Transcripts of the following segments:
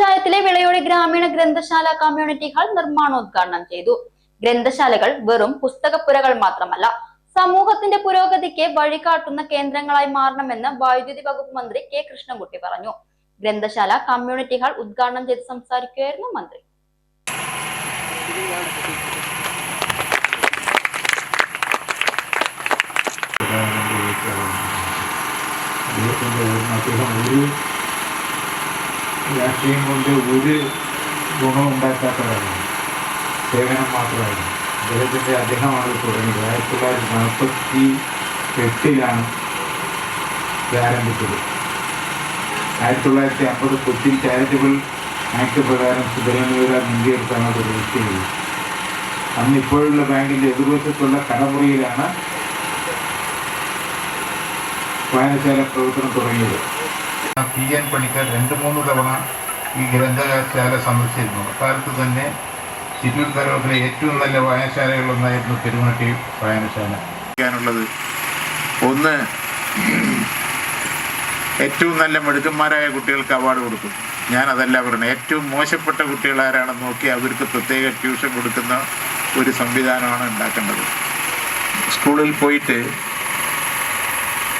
പഞ്ചായത്തിലെ വിളയോടെ ഗ്രാമീണ ഗ്രന്ഥശാല കമ്മ്യൂണിറ്റി ഹാൾ നിർമ്മാണോദ്ഘാടനം ചെയ്തു. ഗ്രന്ഥശാലകൾ വെറും പുസ്തകപ്പുരകൾ മാത്രമല്ല സമൂഹത്തിന്റെ പുരോഗതിക്ക് വഴികാട്ടുന്ന കേന്ദ്രങ്ങളായി മാറണമെന്ന് വൈദ്യുതി വകുപ്പ് മന്ത്രി കെ കൃഷ്ണൻകുട്ടി പറഞ്ഞു. ഗ്രന്ഥശാല കമ്മ്യൂണിറ്റി ഹാൾ ഉദ്ഘാടനം ചെയ്ത് സംസാരിക്കുകയായിരുന്നു മന്ത്രി. അദ്ദേഹം ഒരു രാഷ്ട്രീയം കൊണ്ട് ഒരു ഗുണവും ഉണ്ടാക്കാത്തവരാണ്. സേവനം മാത്രമായിരുന്നു അദ്ദേഹത്തിന്റെ അദ്ദേഹമാണ് തുടങ്ങിയത് ആയിരത്തി തൊള്ളായിരത്തി നാൽപ്പത്തി എട്ടിലാണ് ആരംഭിച്ചത്. ആയിരത്തി തൊള്ളായിരത്തി അമ്പത് കൊച്ചി ചാരിറ്റബിൾ ആക്ട് പ്രകാരം സുബ്രഹ്മണ്യ മുൻകൈയെടുത്താണ് അത് രജിസ്റ്റർ ചെയ്തത്. അന്ന് ഇപ്പോഴുള്ള ബാങ്കിന്റെ എതിർവശത്തുള്ള കടമുറിയിലാണ് വായനശാല പ്രവർത്തനം തുടങ്ങിയത്. പി എൻ പണിക്കർ രണ്ട് മൂന്ന് തവണ ഈ ഗ്രന്ഥശാല സന്ദർശിച്ചിരുന്നു. അക്കാലത്ത് തന്നെ ചിറ്റൂർ താലൂക്കിലെ ഏറ്റവും നല്ല വായനശാലകളിലൊന്നായിരുന്നു പെരുമാട്ടി വായനശാല. ഒന്ന് ഏറ്റവും നല്ല മിടുക്കന്മാരായ കുട്ടികൾക്ക് അവാർഡ് കൊടുക്കും. ഞാൻ അതല്ല പറയുന്നത് ഏറ്റവും മോശപ്പെട്ട കുട്ടികൾ ആരാണെന്ന് നോക്കി അവർക്ക് പ്രത്യേക ട്യൂഷൻ കൊടുക്കുന്ന ഒരു സംവിധാനമാണ് ഉണ്ടാക്കേണ്ടത്. സ്കൂളിൽ പോയിട്ട്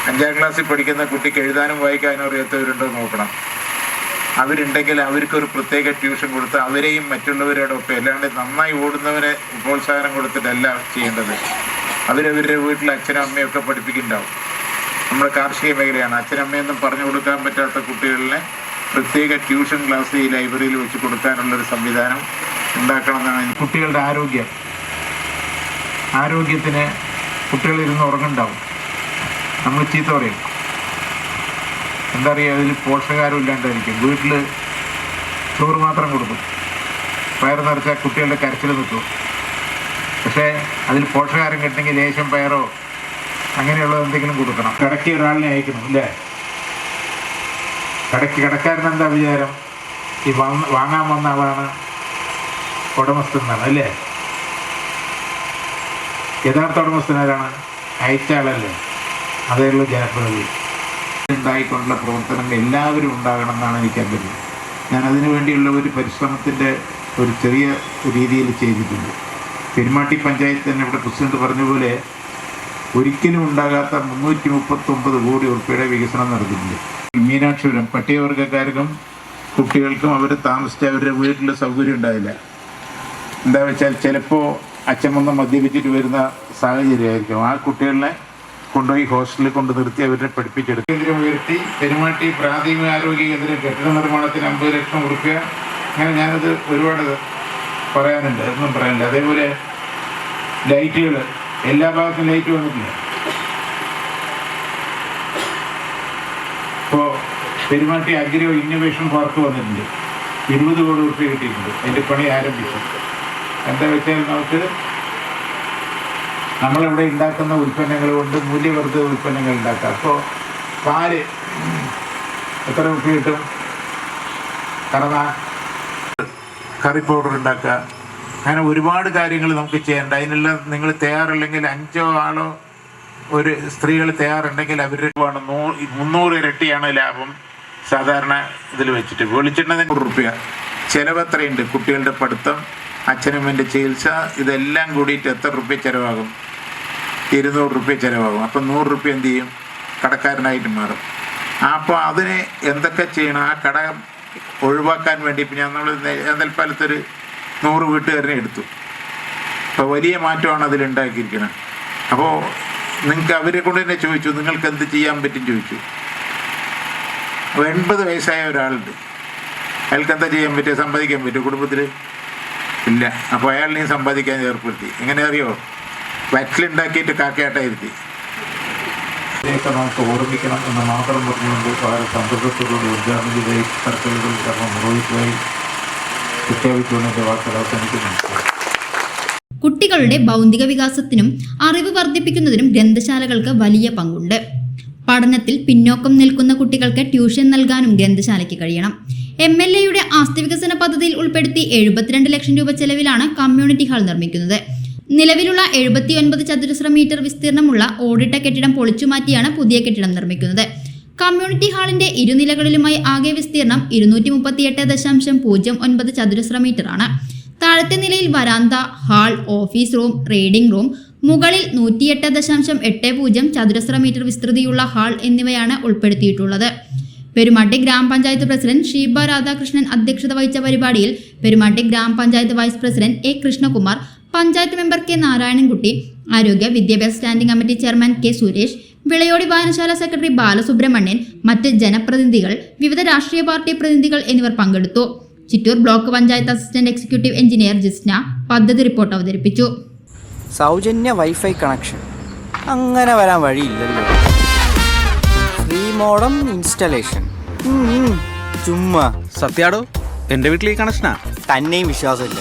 അഞ്ചാം ക്ലാസ്സിൽ പഠിക്കുന്ന കുട്ടിക്ക് എഴുതാനും വായിക്കാനും അറിയാത്തവരുണ്ടോ നോക്കണം. അവരുണ്ടെങ്കിൽ അവർക്കൊരു പ്രത്യേക ട്യൂഷൻ കൊടുത്ത് അവരെയും മറ്റുള്ളവരോടൊപ്പം അല്ലാണ്ട് നന്നായി ഓടുന്നവരെ പ്രോത്സാഹനം കൊടുത്തിട്ടല്ല ചെയ്യേണ്ടത്. അവരവരുടെ വീട്ടിൽ അച്ഛനും അമ്മയൊക്കെ പഠിപ്പിക്കുന്നുണ്ടാവും. നമ്മുടെ കാർഷിക മേഖലയാണ്. അച്ഛനമ്മയൊന്നും പറഞ്ഞു കൊടുക്കാൻ പറ്റാത്ത കുട്ടികളിലെ പ്രത്യേക ട്യൂഷൻ ക്ലാസ് ഈ ലൈബ്രറിയിൽ വെച്ച് കൊടുക്കാനുള്ളൊരു സംവിധാനം ഉണ്ടാക്കണം ഉണ്ടാക്കണമെന്നാണ് കുട്ടികളുടെ ആരോഗ്യം. ആരോഗ്യത്തിന് കുട്ടികളിരുന്ന് ഉറങ്ങുന്നുണ്ടാവും. നമ്മൾ ചീത്ത പറയും. എന്താ പറയുക അതിൽ പോഷകാരം ഇല്ലാണ്ടായിരിക്കും. വീട്ടിൽ ചോറ് മാത്രം കൊടുക്കും. പയർ നിറച്ചാൽ കുട്ടികളുടെ കരച്ചിൽ നിൽക്കും പക്ഷേ അതിൽ പോഷകാരം കിട്ടണമെങ്കിൽ ലേശം പയറോ അങ്ങനെയുള്ളത് എന്തെങ്കിലും കൊടുക്കണം. കടയ്ക്ക് ഒരാളിനെ അയക്കണം അല്ലേ? കടക്കി കടക്കാരൻ എന്താ വിചാരം? ഈ വാങ്ങ വാങ്ങാൻ വന്ന ആളാണ് ഉടമസ്ഥൻ എന്നാണ് അല്ലേ? യഥാർത്ഥ ഉടമസ്ഥനാരാണ് അയച്ചാളല്ലേ അതേയുള്ള ജനപ്രതിനിധി ഉണ്ടായിക്കൊണ്ടുള്ള പ്രവർത്തനങ്ങൾ എല്ലാവരും ഉണ്ടാകണം എന്നാണ് എനിക്ക് അഭ്യർത്ഥന ഞാൻ അതിനു വേണ്ടിയുള്ള ഒരു പരിശ്രമത്തിന്റെ ഒരു ചെറിയ രീതിയിൽ ചെയ്തിട്ടുണ്ട്. പെരുമാട്ടി പഞ്ചായത്ത് തന്നെ ഇവിടെ പ്രസിഡന്റ് പറഞ്ഞ പോലെ ഒരിക്കലും ഉണ്ടാകാത്ത മുന്നൂറ്റി മുപ്പത്തൊമ്പത് കോടി ഉറുപ്പിയുടെ വികസനം നടത്തിയിട്ടുണ്ട്. മീനാക്ഷിപുരം പട്ടികവർഗക്കാർക്കും കുട്ടികൾക്കും അവർ താമസിച്ച അവരുടെ വീട്ടിൽ സൗകര്യം ഉണ്ടായില്ല. എന്താ വെച്ചാൽ ചിലപ്പോൾ അച്ഛൻ വന്ന് മദ്യപിച്ചിട്ട് വരുന്ന സാഹചര്യമായിരിക്കും. ആ കുട്ടികളെ കൊണ്ടുപോയി ഹോസ്റ്റലിൽ കൊണ്ട് നിർത്തി അവരെ പഠിപ്പിച്ചെടുക്കും ഉയർത്തി പെരുമാട്ടി പ്രാഥമിക ആരോഗ്യ കേന്ദ്രം കെട്ടിട നിർമ്മാണത്തിന് അമ്പത് ലക്ഷം കൊടുക്കുക അങ്ങനെ ഞാനത് ഒരുപാട് പറയാനുണ്ട് ഒന്നും പറയാനില്ല. അതേപോലെ ലൈറ്റുകൾ എല്ലാ ഭാഗത്തും ലൈറ്റ് വന്നിട്ടില്ല. ഇപ്പോൾ പെരുമാട്ടി അഗ്രോ ഇന്നോവേഷൻ പാർക്ക് വന്നിട്ടുണ്ട്. ഇരുപത് കോടി റുപ്യ കിട്ടിയിട്ടുണ്ട്. അതിന്റെ പണി ആരംഭിച്ചു. എന്താ വെച്ചാൽ നമുക്ക് നമ്മളിവിടെ ഉണ്ടാക്കുന്ന ഉൽപ്പന്നങ്ങൾ കൊണ്ട് മൂല്യവർദ്ധിത ഉൽപ്പന്നങ്ങൾ ഉണ്ടാക്കാം. അപ്പോൾ പാൽ എത്ര റുപ്യ കിട്ടും? കറന്ന കറി പൗഡർ ഉണ്ടാക്കുക. അങ്ങനെ ഒരുപാട് കാര്യങ്ങൾ നമുക്ക് ചെയ്യേണ്ട. അതിനെല്ലാം നിങ്ങൾ തയ്യാറല്ലെങ്കിൽ അഞ്ചോ ആളോ ഒരു സ്ത്രീകൾ തയ്യാറുണ്ടെങ്കിൽ വേണം. നൂ മുന്നൂറ് ഇരട്ടിയാണ് ലാഭം. സാധാരണ ഇതിൽ വെച്ചിട്ട്. വെളിച്ചെണ്ണ റുപ്യ. ചിലവ് എത്രയുണ്ട് കുട്ടികളുടെ പഠിത്തം അച്ഛനമ്മന്റെ ചികിത്സ ഇതെല്ലാം കൂടിയിട്ട് എത്ര റുപ്യ ചിലവാകും? ഇരുന്നൂറ് റുപ്യ ചിലവാകും. അപ്പം നൂറ് റുപ്യ എന്ത് ചെയ്യും? കടക്കാരനായിട്ട് മാറും. അപ്പോൾ അതിന് എന്തൊക്കെ ചെയ്യണം? ആ കട ഒഴിവാക്കാൻ വേണ്ടി ഇപ്പം ഞാൻ നമ്മൾ നെൽപ്പാലത്തൊരു നൂറ് വീട്ടുകാരനെ എടുത്തു. അപ്പോൾ വലിയ മാറ്റമാണ് അതിലുണ്ടാക്കിയിരിക്കുന്നത് അപ്പോൾ നിങ്ങൾക്ക് അവരെ കൊണ്ട് തന്നെ ചോദിച്ചു നിങ്ങൾക്ക് എന്ത് ചെയ്യാൻ പറ്റും? ചോദിച്ചു. എൺപത് വയസ്സായ ഒരാളുണ്ട്. അയാൾക്ക് എന്താ ചെയ്യാൻ പറ്റുക? സമ്പാദിക്കാൻ പറ്റുമോ? കുടുംബത്തിൽ ഇല്ല. അപ്പോൾ അയാളിനെയും സമ്പാദിക്കാൻ ഏർപ്പെടുത്തി. എങ്ങനെ അറിയോ? വറ്റിലുണ്ടാക്കിയിട്ട് കാക്കയാട്ടായിരുത്തി ഇതിനെയൊക്കെ നമുക്ക് ഓർമ്മിക്കണം എന്ന് മാത്രം പറഞ്ഞുകൊണ്ട് വളരെ സന്തോഷത്തോടുകൂടി ഉദ്ഘാടനം ചെയ്ത ഈ സർക്കിളുകൾ കർമ്മം നിർവഹിച്ചതായി പ്രഖ്യാപിച്ചുകൊണ്ട് എന്റെ വാക്കുകൾ അവസാനിക്കുന്നു കുട്ടികളുടെ ബൗദ്ധിക വികാസത്തിനും അറിവ് വർദ്ധിപ്പിക്കുന്നതിനും ഗ്രന്ഥശാലകൾക്ക് വലിയ പങ്കുണ്ട്. പഠനത്തിൽ പിന്നോക്കം നിൽക്കുന്ന കുട്ടികൾക്ക് ട്യൂഷൻ നൽകാനും ഗ്രന്ഥശാലയ്ക്ക് കഴിയണം. എം എൽ എയുടെ ആസ്തി വികസന പദ്ധതിയിൽ ഉൾപ്പെടുത്തി എഴുപത്തിരണ്ട് ലക്ഷം രൂപ ചെലവിലാണ് കമ്മ്യൂണിറ്റി ഹാൾ നിർമ്മിക്കുന്നത്. നിലവിലുള്ള എഴുപത്തി ഒൻപത് ചതുരശ്ര മീറ്റർ വിസ്തീർണമുള്ള ഓടിട്ട കെട്ടിടം പൊളിച്ചുമാറ്റിയാണ് പുതിയ കെട്ടിടം നിർമ്മിക്കുന്നത്. കമ്മ്യൂണിറ്റി ഹാളിന്റെ ഇരുനിലകളിലുമായി ആകെ വിസ്തീർണം ഇരുന്നൂറ്റി മുപ്പത്തിയെട്ട് ദശാംശം പൂജ്യം ഒൻപത് ചതുരശ്ര മീറ്ററാണ്. താഴത്തെ നിലയിൽ വരാന്ത hall office room reading room മുകളിൽ നൂറ്റിയെട്ട് ദശാംശം എട്ട് പൂജ്യം ചതുരശ്ര മീറ്റർ വിസ്തൃതിയുള്ള ഹാൾ എന്നിവയാണ് ഉൾപ്പെടുത്തിയിട്ടുള്ളത്. പെരുമാട്ടി ഗ്രാമപഞ്ചായത്ത് പ്രസിഡന്റ് ഷീബ രാധാകൃഷ്ണൻ അധ്യക്ഷത വഹിച്ച പരിപാടിയിൽ പെരുമാട്ടി ഗ്രാമപഞ്ചായത്ത് vice president A Krishnakumar panchayat member K Narayanankutty ആരോഗ്യ വിദ്യാഭ്യാസ standing committee chairman K Suresh Vilayodi വായനശാല സെക്രട്ടറി ബാലസുബ്രഹ്മണ്യൻ മറ്റ് ജനപ്രതിനിധികൾ വിവിധ രാഷ്ട്രീയ പാർട്ടി പ്രതിനിധികൾ എന്നിവർ പങ്കെടുത്തു. Chittur block panchayat assistant executive engineer Jisna പദ്ധതി റിപ്പോർട്ട് അവതരിപ്പിച്ചു. സൗജന്യ വൈഫൈ കണക്ഷൻ. അങ്ങനെ വരാൻ വഴിയില്ലല്ലോ. Free modem installation. ചുമ്മാ. സത്യാടോ എന്റെ വീട്ടിൽ ഈ കണക്ഷനാ? തന്നെയും വിശ്വാസമില്ല.